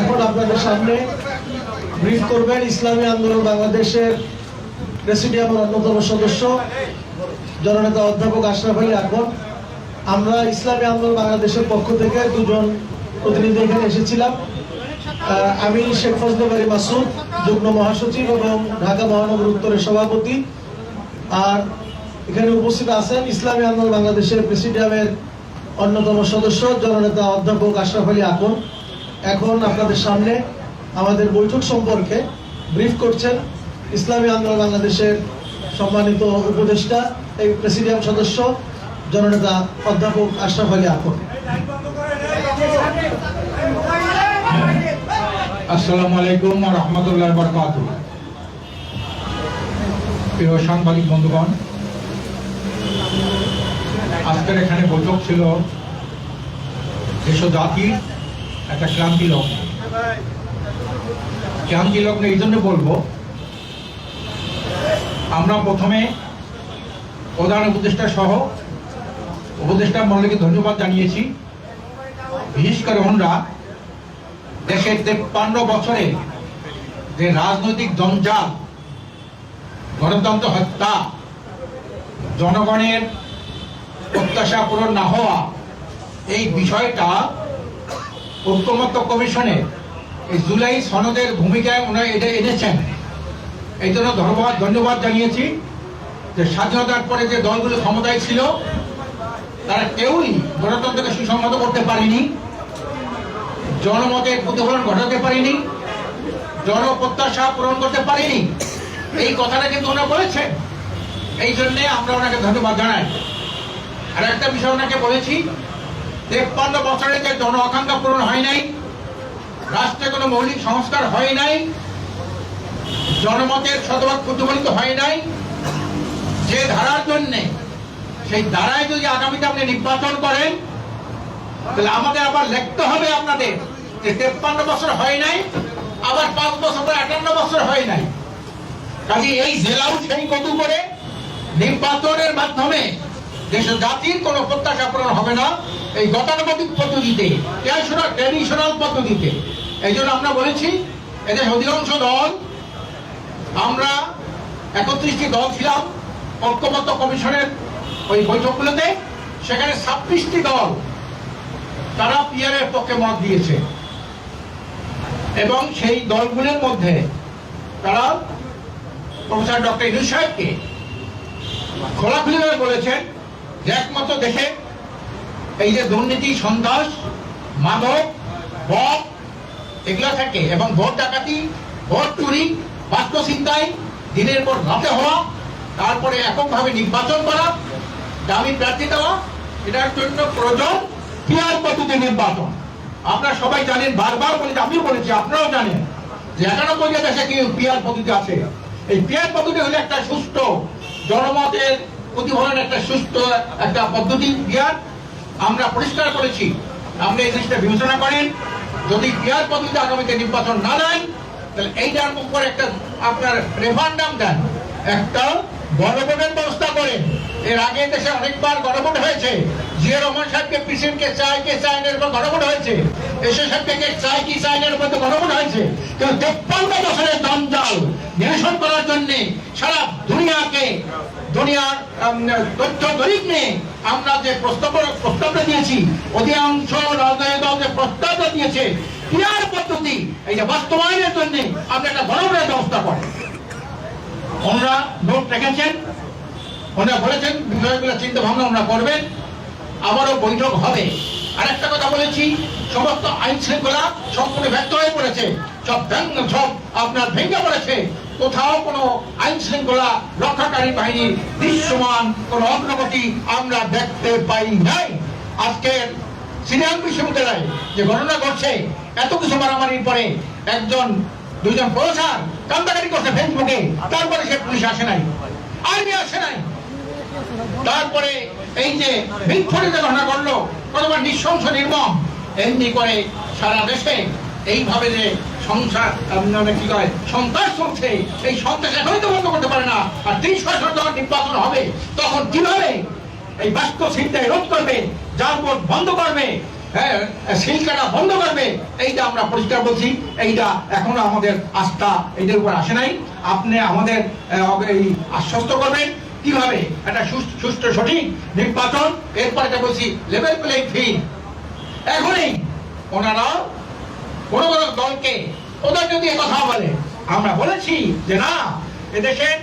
এখন আপনাদের সামনে ব্রিফ করবেন। ইসলামী আন্দোলন বাংলাদেশের প্রেসিডিয়ামের অন্যতম সদস্য, জননেতা অধ্যাপক আশরাফ আলী আকবর। আমরা ইসলামী আন্দোলন বাংলাদেশের পক্ষ থেকে দুজন প্রতিনিধি এখানে এসেছিলাম। আমি শেখ ফজলে বাড়ি মাসুদ, যুগ্ম মহাসচিব এবং ঢাকা মহানগর উত্তরের সভাপতি। আর এখানে উপস্থিত আছেন ইসলামী আন্দোলন বাংলাদেশের প্রেসিডিয়ামের অন্যতম সদস্য, জননেতা অধ্যাপক আশরাফ আলী আকন এখন আপনাদের সামনে আমাদের বৈঠক সম্পর্কে ব্রিফ করছেন ইসলামী আন্দোলন বাংলাদেশের সম্মানিত উপদেষ্টা, এই প্রেসিডিয়াম সদস্য, জননেতা অধ্যাপক আশরাফ আলী আকন আসসালামু আলাইকুম রহমতুল্লাহ বরকাত প্রিয় সাংবাদিক বন্ধুগণ আজকের এখানে বৈঠক ছিল দেশ জাতির একটা ক্রান্তি লগ্ন। ক্রান্তি লগ্ন এই জন্য বলব, আমরা প্রথমে প্রধান উপদেষ্টা সহ উপদেষ্টা মন্ডলীকে ধন্যবাদ জানিয়েছি। বিশেষ করে ওনারা দেশের তেপ্পান্ন বছরে যে রাজনৈতিক জঞ্জাল গণতন্ত্র হত্যা, জনগণের প্রত্যাশা পূরণ না হওয়া এই বিষয়টা ঐক্যমত্য কমিশনে এই জুলাই সনদের ভূমিকায় ওনারা এটা এনেছেন। এই জন্য ধন্যবাদ ধন্যবাদ জানিয়েছি যে স্বাধীনতার পরে যে দলগুলো ক্ষমতায় ছিল, তারা কেউই গণতন্ত্রকে সুসংহত করতে পারেনি, জনমতের প্রতিফলন ঘটাতে পারিনি, জনপ্রত্যাশা পূরণ করতে পারিনি। এই কথাটা কিন্তু ওনারা বলেছেন। এই জন্যে আমরা ওনাকে ধন্যবাদ জানাই। আর একটা বিষয় ওনাকে বলেছি, তেপ্পান্ন বছরে যে জন আকাঙ্ক্ষা পূরণ হয় নাই, রাষ্ট্রে কোনো মৌলিক সংস্কার হয় নাই জনমতের শতভাগ প্রতিফলিত হয় নাই, যে ধারার জন্যে, সেই ধারায় যদি আগামীতে আপনি নির্বাচন করেন, তাহলে আমাদের আবার লিখতে হবে আপনাদের যে তেপ্পান্ন বছর হয় নাই, আবার পাঁচ বছর পর আটান্ন বছর হয় নাই। কাজে এই জেলাও সেই কত করে নির্বাচনের মাধ্যমে দেশের জাতির কোনো প্রত্যাশা পূরণ হবে না এই গতানুগতিক পদ্ধতিতে ট্রেডিশনাল পদ্ধতিতে। এই জন্য আমরা বলেছি, এদের অধিকাংশ দল, আমরা একত্রিশটি দল ছিলাম ঐক্যমত্য কমিশনের ওই বৈঠকগুলোতে, সেখানে ছাব্বিশটি দল তারা পিয়ারের পক্ষে মত দিয়েছে। এবং সেই দলগুলোর মধ্যে তারা প্রফেসর ডক্টর ইনু সাহেবকে খোলাখুলিভাবে বলেছেন যে একমাত্র দেশে এই যে দুর্নীতি, সন্ত্রাস, মাদক, বক, এগুলো থাকে এবং ভোট ডাকাতি, ভোট চুরি বাস্ত চিন্তায় দিনের পর রাতে হওয়া, তারপরে এককভাবে নির্বাচন করা, দামি প্রার্থী দেওয়া, এটার জন্য প্রয়োজন পিয়ার পদ্ধতি নির্বাচন। আপনারা সবাই জানেন, বারবার বলেছি আমিও বলেছি, আপনারাও জানেন যে একানব্বই দেশে কি পিয়ার পদ্ধতি আছে। এই পিয়ার পদ্ধতি হলো একটা সুস্থ জনমতের প্রতিফলনের একটা সুস্থ একটা পদ্ধতি পিয়ার আমরা পরিষ্কার করেছি। আপনি এই জিনিসটা বিবেচনা করেন। যদি পিয়ার পদ্ধতিতে আগামীতে নির্বাচন না দেন, তাহলে এইটার উপর একটা আপনার রেফান্ডাম দেন। একটা গণভোটের ব্যবস্থা করেন। এর আগে দেশে অনেকবার গণভোট হয়েছে। জিয়া রহমান সাহেবকে প্রেসিডেন্টকে চায়, কে চায় না, এরকম গণভোট হয়েছে। এসে সাহেবকে চায়, কি না এর মধ্যে গণভোট হয়েছে। কিন্তু তেপ্পান্ন বছরের জঞ্জাল নিরসন করার জন্য সারা আমরা যে প্রস্তাব প্রস্তাবটা দিয়েছি, অধিকাংশ রাজনৈতিক দল যে প্রস্তাবটা দিয়েছে। ক্রিয়ার পদ্ধতি, এই যে বাস্তবায়নের জন্য একটা গণভোটের ব্যবস্থা করেন ওনারা নোট রেখেছেন ওনারা বলেছেন, বিষয়গুলো চিন্তা ভাবনা ওনারা করবেন। আবারও বৈঠক হবে। আরেকটা কথা বলেছি, সমস্ত আইন শৃঙ্খলা সম্পূর্ণ ব্যর্থ হয়ে পড়েছে। সব ভেঙে পড়েছে। কোথাও কোনো আইন শৃঙ্খলা রক্ষাকারী বাহিনীর দৃশ্যমান কোনো অগ্রগতি আমরা দেখতে পাই নাই। আজকে সিরিয়ান বিশ্ববিদ্যালয়ে যে ঘটনা ঘটছে, এত কিছু মারামারির পরে একজন দুইজন প্রফেসর কান্দাকারি করছে ফেসবুকে, তারপরে সে পুলিশ আসে নাই, আর্মি আসে নাই। তারপরে এই যে বিস্ফোরিত ঘটনা ঘটলো, কতবার নৃশংস নির্মম, এমনি করে সারা দেশে এইভাবে যে সংসার মানে কি কয়? সন্ত্রাস চলছে। এই সন্ত্রাস এখনই তো বন্ধ করতে পারে না। আর বছর যখন নির্বাচন হবে, তখন কীভাবে এই বাস্তব চিন্তায় রোধ করবে যার ভোট বন্ধ করবে হ্যাঁ বন্ধ করবে, এইটা আমরা পরিষ্কার বলছি। এইটা এখনও আমাদের আস্থা এইটার উপর আসে নাই। আপনি আমাদের এই আশ্বস্ত করবেন। কীভাবে? একটা সুস্থ সঠিক নির্বাচন। এরপরে বলছি, লেভেল প্লেইং ফিল্ড। এখনই ওনারা কোন বড় দলকে ওদের যদি কথা বলে আমরা বলেছি যে না এদেশের